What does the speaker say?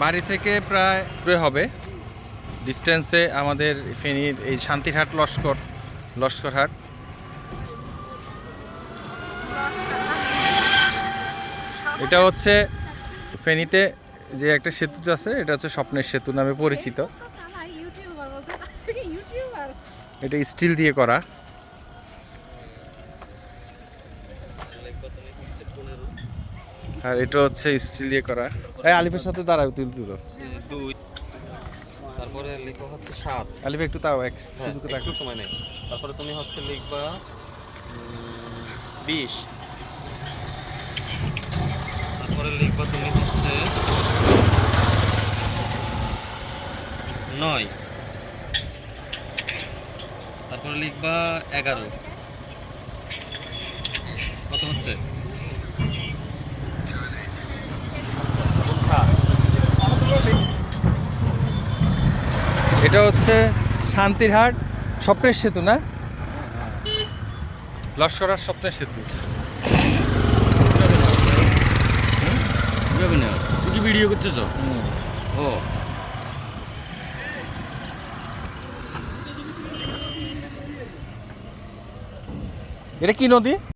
বাড়ি থেকে প্রায় প্রায় হবে। ডিস্টেন্সে আমাদের ফেনীর এই শান্তিরহাট, লস্কর লস্করহাট এটা হচ্ছে ফেনীতে যে একটা সেতু আছে, এটা হচ্ছে স্বপ্নের সেতু নামে পরিচিত। এটা স্টিল দিয়ে করা। আর এটা হচ্ছে স্টিল দিয়ে করা। এই আলিফের সাথে দাঁড়াও তুল তুলো দুই। তারপরে লেখা হচ্ছে সাত। আলিফ একটু তাও এক হ্যাঁ সুযোগ একটু সময় নেই। তারপরে তুমি হচ্ছে লিখবা বিশ। তারপরে লিখবা তুমি হচ্ছে নয়। তারপরে লিখবা এগারো। কত হচ্ছে সাত এটা হচ্ছে শান্তিরহাট স্বপ্নের সেতু না? লস্করার স্বপ্নের সেতু। তুই কি ভিডিও করতেছ? ও। এটা কি নদী?